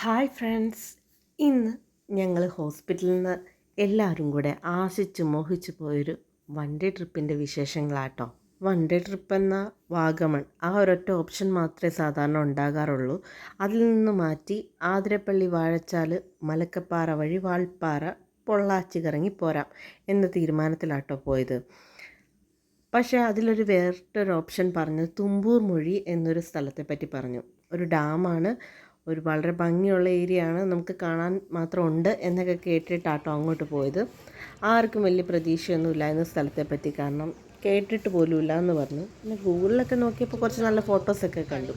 Hi friends. ഇന്ന് ഞങ്ങൾ ഹോസ്പിറ്റലിൽ നിന്ന് എല്ലാവരും കൂടെ ആശിച്ച് മോഹിച്ച് പോയൊരു വൺ ഡേ ട്രിപ്പിന്റെ വിശേഷങ്ങളാട്ടോ. വൺ ഡേ ട്രിപ്പ് എന്ന വാഗമൺ ആ ഒരൊറ്റ ഓപ്ഷൻ മാത്രമേ സാധാരണ ഉണ്ടാകാറുള്ളൂ. അതിൽ നിന്ന് മാറ്റി ആതിരപ്പള്ളി വാഴച്ചാൽ മലക്കപ്പാറ വഴി വാൾപ്പാറ പൊള്ളാച്ചി കറങ്ങി പോരാം എന്ന തീരുമാനത്തിലാട്ടോ പോയത്. പക്ഷേ അതിലൊരു വേറിട്ടൊരു ഓപ്ഷൻ പറഞ്ഞത് തുമ്പൂർ മൊഴി എന്നൊരു സ്ഥലത്തെ പറ്റി പറഞ്ഞു. ഒരു ഡാമാണ് ഒരു വളരെ ഭംഗിയുള്ള ഏരിയ ആണ് നമുക്ക് കാണാൻ മാത്രം ഉണ്ട് എന്നൊക്കെ കേട്ടിട്ടാട്ടോ അങ്ങോട്ട് പോയത്. ആർക്കും വലിയ പ്രതീക്ഷയൊന്നും ഇല്ലായിരുന്ന സ്ഥലത്തെ പറ്റി കാരണം കേട്ടിട്ട് പോലുമില്ല എന്ന് പറഞ്ഞു. പിന്നെ ഗൂഗിളിലൊക്കെ നോക്കിയപ്പോൾ കുറച്ച് നല്ല ഫോട്ടോസൊക്കെ കണ്ടു.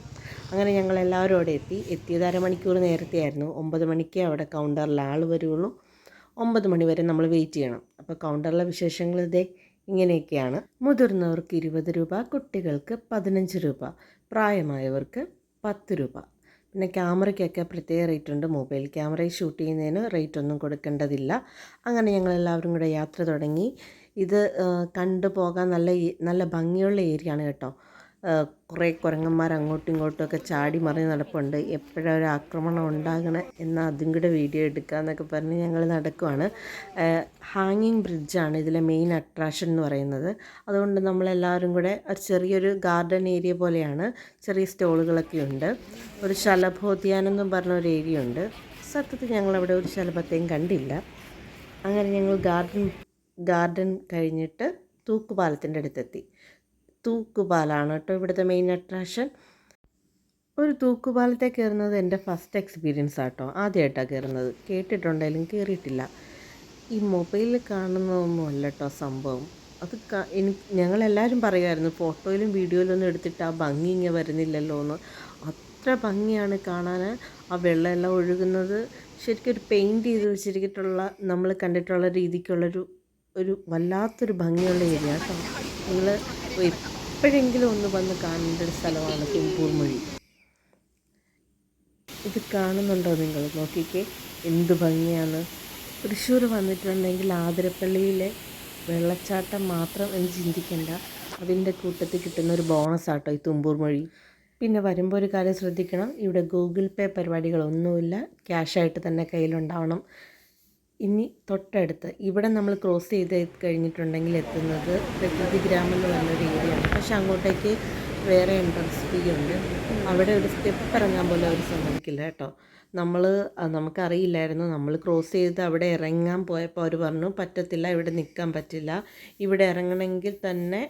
അങ്ങനെ ഞങ്ങൾ എല്ലാവരും അവിടെ എത്തി. എത്തിയത് അരമണിക്കൂർ നേരത്തെ ആയിരുന്നു. ഒമ്പത് മണിക്ക് അവിടെ കൗണ്ടറിൽ ആൾ വരുള്ളൂ. ഒമ്പത് മണി വരെ നമ്മൾ വെയിറ്റ് ചെയ്യണം. അപ്പോൾ കൗണ്ടറിലെ വിശേഷങ്ങൾ ഇതേ ഇങ്ങനെയൊക്കെയാണ്. മുതിർന്നവർക്ക് ഇരുപത് രൂപ കുട്ടികൾക്ക് പതിനഞ്ച് രൂപ പ്രായമായവർക്ക് പത്ത് രൂപ. പിന്നെ ക്യാമറയ്ക്കൊക്കെ പ്രത്യേക റേറ്റ് ഉണ്ട് മൊബൈൽ ക്യാമറയിൽ ഷൂട്ട് ചെയ്യുന്നതിന് റേറ്റ് ഒന്നും കൊടുക്കേണ്ടതില്ല. അങ്ങനെ ഞങ്ങൾ എല്ലാവരും കൂടെ യാത്ര തുടങ്ങി. ഇത് കണ്ടു പോകാൻ നല്ല നല്ല ഭംഗിയുള്ള ഏരിയ ആണ് കേട്ടോ. കുറേ കുരങ്ങന്മാർ അങ്ങോട്ടും ഇങ്ങോട്ടും ഒക്കെ ചാടി മറിഞ്ഞ് നടപ്പുണ്ട്. എപ്പോഴാണ് ഒരു ആക്രമണം ഉണ്ടാകണേ എന്നാൽ അതും കൂടെ വീഡിയോ എടുക്കുക എന്നൊക്കെ പറഞ്ഞ് ഞങ്ങൾ നടക്കുവാണ്. ഹാങ്ങിങ് ബ്രിഡ്ജാണ് ഇതിലെ മെയിൻ അട്രാക്ഷൻ എന്ന് പറയുന്നത്. അതുകൊണ്ട് നമ്മളെല്ലാവരും കൂടെ ഒരു ചെറിയൊരു ഗാർഡൻ ഏരിയ പോലെയാണ്. ചെറിയ സ്റ്റോളുകളൊക്കെ ഉണ്ട്. ഒരു ശലഭോദ്യാനം എന്നും പറഞ്ഞ ഒരു ഏരിയ ഉണ്ട്. സത്യത്തിൽ ഞങ്ങളവിടെ ഒരു ശലഭത്തെയും കണ്ടില്ല. അങ്ങനെ ഞങ്ങൾ ഗാർഡൻ ഗാർഡൻ കഴിഞ്ഞിട്ട് തൂക്കുപാലത്തിന്റെ അടുത്തെത്തി. തൂക്കുപാലാണ് കേട്ടോ ഇവിടുത്തെ മെയിൻ അട്രാക്ഷൻ ഒരു തൂക്കുപാലത്തെ കയറുന്നത് എന്റെ ഫസ്റ്റ് എക്സ്പീരിയൻസ് ആട്ടോ. ആദ്യമായിട്ടാണ് കയറുന്നത്. കേട്ടിട്ടുണ്ടെങ്കിലും കയറിയിട്ടില്ല. ഈ മൊബൈലിൽ കാണുന്നതൊന്നും അല്ല കേട്ടോ സംഭവം. അത് എനിക്ക് ഞങ്ങളെല്ലാവരും പറയുമായിരുന്നു ഫോട്ടോയിലും വീഡിയോയിലും ഒന്നും എടുത്തിട്ട് ആ ഭംഗി ഇങ്ങനെ വരുന്നില്ലല്ലോ എന്ന്. അത്ര ഭംഗിയാണ് കാണാൻ ആ വെള്ളമെല്ലാം ഒഴുകുന്നത്. ശരിക്കും ഒരു പെയിന്റ് ചെയ്ത് വെച്ചിരിച്ചിട്ടുള്ള നമ്മൾ കണ്ടിട്ടുള്ള രീതിക്കുള്ളൊരു ഒരു വല്ലാത്തൊരു ഭംഗിയുള്ള ഏരിയ കേട്ടോ നിങ്ങൾ എപ്പോഴെങ്കിലും ഒന്ന് വന്ന് കാണേണ്ട ഒരു സ്ഥലമാണ് തുമ്പൂർ മൊഴി. ഇത് കാണുന്നുണ്ടോ നിങ്ങൾ? നോക്കിക്കേ എന്ത് ഭംഗിയാണ്. തൃശ്ശൂർ വന്നിട്ടുണ്ടെങ്കിൽ ആതിരപ്പള്ളിയിലെ വെള്ളച്ചാട്ടം മാത്രം എന്ന് ചിന്തിക്കേണ്ട. അതിന്റെ കൂട്ടത്തിൽ കിട്ടുന്ന ഒരു ബോണസ് ആട്ടോ ഈ തുമ്പൂർ മൊഴി. പിന്നെ വരുമ്പോൾ ഒരു കാര്യം ശ്രദ്ധിക്കണം. ഇവിടെ ഗൂഗിൾ പേ പരിപാടികളൊന്നുമില്ല. ക്യാഷായിട്ട് തന്നെ കയ്യിലുണ്ടാവണം. ഇനി തൊട്ടടുത്ത് ഇവിടെ നമ്മൾ ക്രോസ് ചെയ്ത് കഴിഞ്ഞിട്ടുണ്ടെങ്കിൽ എത്തുന്നത് പ്രകൃതി ഗ്രാമം എന്ന് പറഞ്ഞൊരു ഏരിയയാണ് പക്ഷെ അങ്ങോട്ടേക്ക് വേറെ എൻട്രൻസ് ഫീ ഉണ്ട്. അവിടെ ഒരു സ്റ്റെപ്പ് ഇറങ്ങാൻ പോലും അവർ സമ്മതിക്കില്ല കേട്ടോ. നമ്മൾ നമുക്കറിയില്ലായിരുന്നു. നമ്മൾ ക്രോസ് ചെയ്ത് അവിടെ ഇറങ്ങാൻ പോയപ്പോൾ അവർ പറഞ്ഞു പറ്റത്തില്ല ഇവിടെ നിൽക്കാൻ പറ്റില്ല. ഇവിടെ ഇറങ്ങണമെങ്കിൽ തന്നെ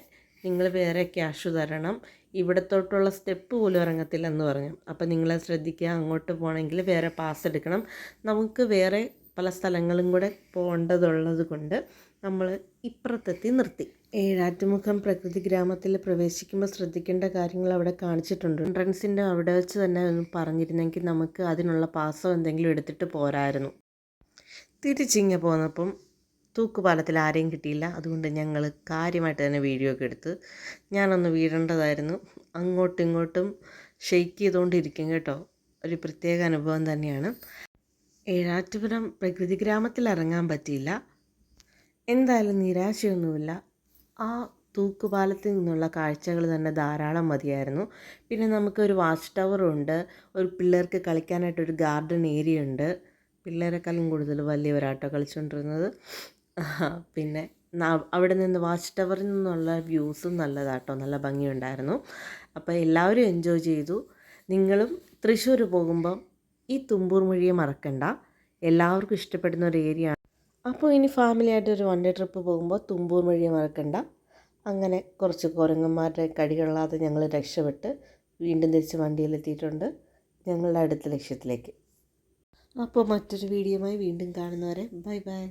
നിങ്ങൾ വേറെ ക്യാഷ് തരണം. ഇവിടത്തോട്ടുള്ള സ്റ്റെപ്പ് പോലും ഇറങ്ങത്തില്ല എന്ന് പറഞ്ഞു. അപ്പോൾ നിങ്ങളെ ശ്രദ്ധിക്കുക അങ്ങോട്ട് പോകണമെങ്കിൽ വേറെ പാസ് എടുക്കണം. നമുക്ക് വേറെ പല സ്ഥലങ്ങളും കൂടെ പോകേണ്ടതുള്ളത് കൊണ്ട് നമ്മൾ ഇപ്പുറത്തെത്തി നിർത്തി. ഏഴാറ്റുമുഖം പ്രകൃതി ഗ്രാമത്തിൽ പ്രവേശിക്കുമ്പോൾ ശ്രദ്ധിക്കേണ്ട കാര്യങ്ങൾ അവിടെ കാണിച്ചിട്ടുണ്ട്. എൻട്രൻസിന്റെ അവിടെ വെച്ച് തന്നെ ഒന്ന് പറഞ്ഞിരുന്നെങ്കിൽ നമുക്ക് അതിനുള്ള പാസോ എന്തെങ്കിലും എടുത്തിട്ട് പോരായിരുന്നു. തിരിച്ചിങ്ങ പോന്നപ്പം തൂക്കുപാലത്തിൽ ആരെയും കിട്ടിയില്ല. അതുകൊണ്ട് ഞങ്ങൾ കാര്യമായിട്ട് തന്നെ വീഡിയോ ഒക്കെ എടുത്ത് ഞാനൊന്ന് വീഴേണ്ടതായിരുന്നു. അങ്ങോട്ടും ഇങ്ങോട്ടും ഷെയ്ക്ക് ചെയ്തുകൊണ്ടിരിക്കും കേട്ടോ. ഒരു പ്രത്യേക അനുഭവം തന്നെയാണ്. ഏഴാറ്റുപുരം പ്രകൃതി ഗ്രാമത്തിൽ ഇറങ്ങാൻ പറ്റിയില്ല. എന്തായാലും നിരാശയൊന്നുമില്ല. ആ തൂക്കുപാലത്തിൽ നിന്നുള്ള കാഴ്ചകൾ തന്നെ ധാരാളം മതിയായിരുന്നു. പിന്നെ നമുക്കൊരു വാച്ച് ടവറുണ്ട് ഒരു പിള്ളേർക്ക് കളിക്കാനായിട്ടൊരു ഗാർഡൻ ഏരിയ ഉണ്ട്. പിള്ളേരെക്കാളും കൂടുതൽ വലിയവരാട്ടോ കളിച്ചുകൊണ്ടിരുന്നത്. പിന്നെ അവിടെ നിന്ന് വാച്ച് ടവറിൽ നിന്നുള്ള വ്യൂസും നല്ലതാട്ടോ. നല്ല ഭംഗിയുണ്ടായിരുന്നു. അപ്പോൾ എല്ലാവരും എൻജോയ് ചെയ്തു. നിങ്ങളും തൃശ്ശൂർ പോകുമ്പോൾ ഈ തുമ്പൂർ മൊഴിയെ മറക്കണ്ട. എല്ലാവർക്കും ഇഷ്ടപ്പെടുന്ന ഒരു ഏരിയ ആണ്. അപ്പോൾ ഇനി ഫാമിലിയായിട്ട് ഒരു വൺ ഡേ ട്രിപ്പ് പോകുമ്പോൾ തുമ്പൂർ മൊഴിയെ മറക്കണ്ട. അങ്ങനെ കുറച്ച് കുരങ്ങന്മാരുടെ കടികൊള്ളാതെ ഞങ്ങൾ രക്ഷപ്പെട്ട് വീണ്ടും തിരിച്ച് വണ്ടിയിലെത്തിയിട്ടുണ്ട് ഞങ്ങളുടെ അടുത്ത ലക്ഷ്യത്തിലേക്ക്. അപ്പോൾ മറ്റൊരു വീഡിയോയുമായി വീണ്ടും കാണുന്നവരെ ബൈ ബൈ